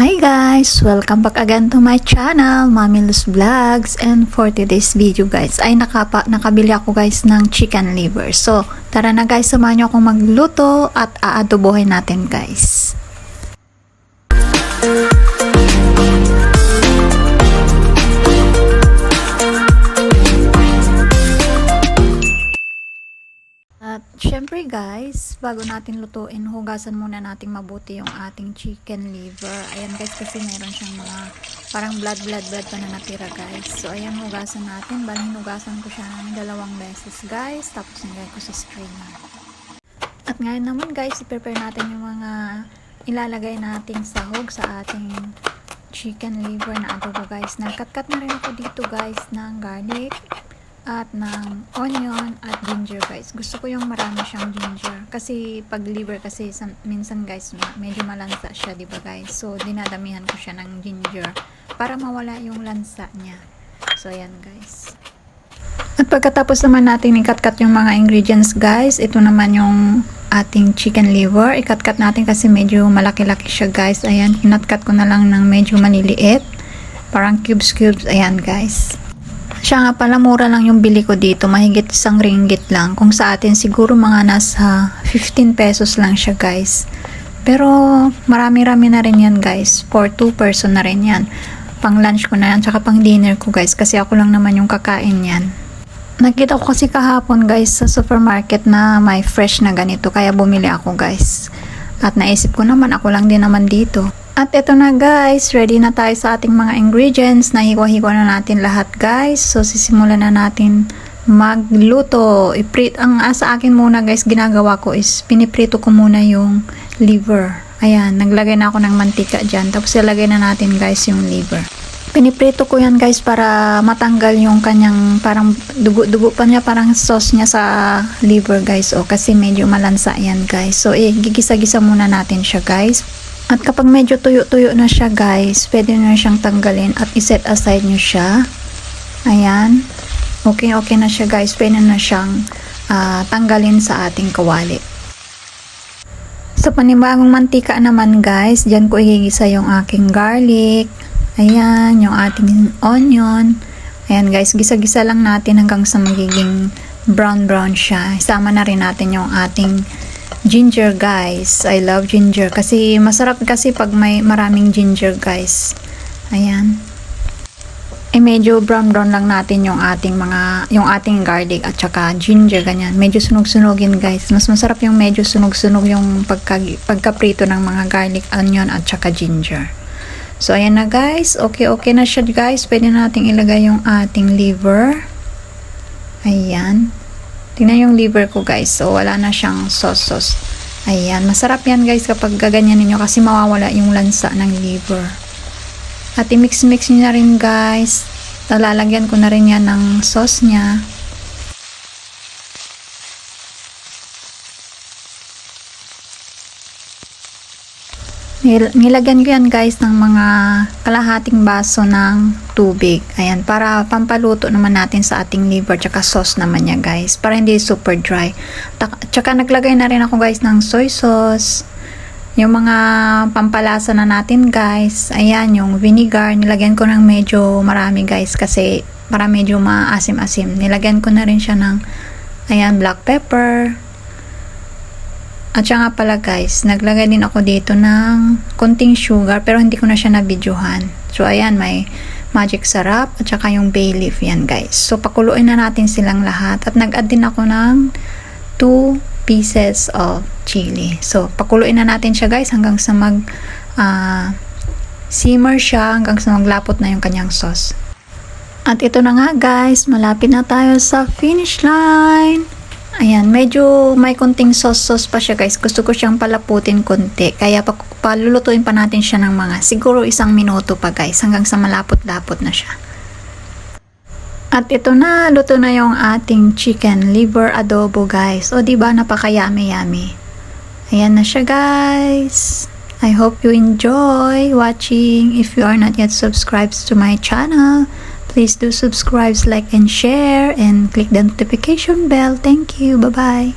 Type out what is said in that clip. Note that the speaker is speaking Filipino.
Hi guys! Welcome back again to my channel, Mami Luz Vlogs. And for today's video guys, ay nakapa, nakabili ako guys ng chicken liver. So, tara na guys, samahan niyo akong magluto at aadobohin natin guys. Syempre guys, bago natin lutuin, hugasan muna natin mabuti yung ating chicken liver. Ayan guys, kasi meron siyang mga parang blood blood blood pa na natira guys. So ayan, hugasan natin. Baling hugasan ko siya ng dalawang beses guys. Tapos nilagay ko sa strainer. At ngayon naman guys, i-prepare natin yung mga ilalagay nating sahog sa ating chicken liver na adobo guys. Nagkat-kat na rin ako dito guys ng garlic, at ng onion at ginger guys. Gusto ko yung marami siyang ginger. Kasi pag liver kasi san- minsan guys medyo malansa siya, ba guys? So dinadamihan ko siya ng ginger para mawala yung lansa niya. So ayan guys. At pagkatapos naman natin ikat-kat yung mga ingredients guys, ito naman yung ating chicken liver. Ikat-kat natin kasi medyo malaki-laki siya guys. Ayan, kinat-kat ko na lang ng medyo maliliit. Parang cubes-cubes. Ayan guys. Siya nga pala, mura lang yung bili ko dito. Mahigit isang ringgit lang. Kung sa atin, siguro mga nasa 15 pesos lang siya, guys. Pero, marami-rami na rin yan, guys. For two person na rin yan. Pang lunch ko na yan, tsaka pang dinner ko, guys. Kasi ako lang naman yung kakain yan. Nakita ko kasi kahapon, guys, sa supermarket na may fresh na ganito. Kaya bumili ako, guys. At naisip ko naman, ako lang din naman dito. At eto na guys, ready na tayo sa ating mga ingredients. Nahiwa-hiwa na natin lahat guys. So sisimulan na natin magluto. Iprit ang ah, sa akin muna guys, ginagawa ko is piniprito ko muna yung liver. Ayan, naglagay na ako ng mantika diyan. Tapos ilagay na natin guys yung liver. Piniprito ko yan guys para matanggal yung kanyang parang dugo-dugo pa niya parang sauce niya sa liver guys. O kasi medyo malansa yan guys. So eh, gigisa-gisa muna natin siya guys. At kapag medyo tuyo-tuyo na siya guys, pwede na siyang tanggalin at iset aside nyo siya. Ayan. Okay, okay na siya guys. Pwede na siyang ah, tanggalin sa ating kawali. Sa panibagong mantika naman guys, dyan ko igigisa yung aking garlic. Ayan, yung ating onion. Ayan guys, gisa-gisa lang natin hanggang sa magiging brown-brown siya. Isama na rin natin yung ating ginger guys. I love ginger kasi masarap kasi pag may maraming ginger guys. Ayan. Eh medyo brown brown lang natin yung ating mga yung ating garlic at saka ginger ganyan. Medyo sunog-sunogin guys. Mas masarap yung medyo sunog-sunog yung pagka pagkaprito ng mga garlic, onion at saka ginger. So ayan na guys. Okay okay na siya guys. Pwede nating ilagay yung ating liver. Ayan. Tingnan yung liver ko guys. So, wala na siyang sauce-sauce. Ayan. Masarap yan guys kapag gaganyan ninyo kasi mawawala yung lansa ng liver. At i-mix-mix nyo na rin guys. Talalagyan ko na rin yan ng sauce niya. Nil- nilagyan ko yan guys ng mga kalahating baso ng tubig. Ayan, para pampaluto naman natin sa ating liver tsaka sauce naman niya guys. Para hindi super dry. Ta- Tsaka naglagay na rin ako guys ng soy sauce. Yung mga pampalasa na natin guys. Ayan, yung vinegar. Nilagyan ko ng medyo marami guys kasi para medyo maasim-asim. Nilagyan ko na rin siya ng ayan, black pepper. At siya nga pala guys, naglagay din ako dito ng konting sugar pero hindi ko na siya nabidyohan. So ayan, may magic sarap at saka yung bay leaf yan guys. So pakuluin na natin silang lahat at nag-add din ako ng 2 pieces of chili. So pakuluin na natin siya guys hanggang sa mag ah, simmer siya hanggang sa maglapot na yung kanyang sauce. At ito na nga guys, malapit na tayo sa finish line. Ayan, medyo may konting sauce-sauce pa siya guys. Gusto ko siyang palaputin konti. Kaya pa, palulutuin pa natin siya ng mga siguro isang minuto pa guys. Hanggang sa malapot-lapot na siya. At ito na, luto na yung ating chicken liver adobo guys. O diba, napaka-yummy-yummy. Ayan na siya guys. I hope you enjoy watching. If you are not yet subscribed to my channel, Please do subscribe, like, and share, and click the notification bell. Thank you. Bye-bye.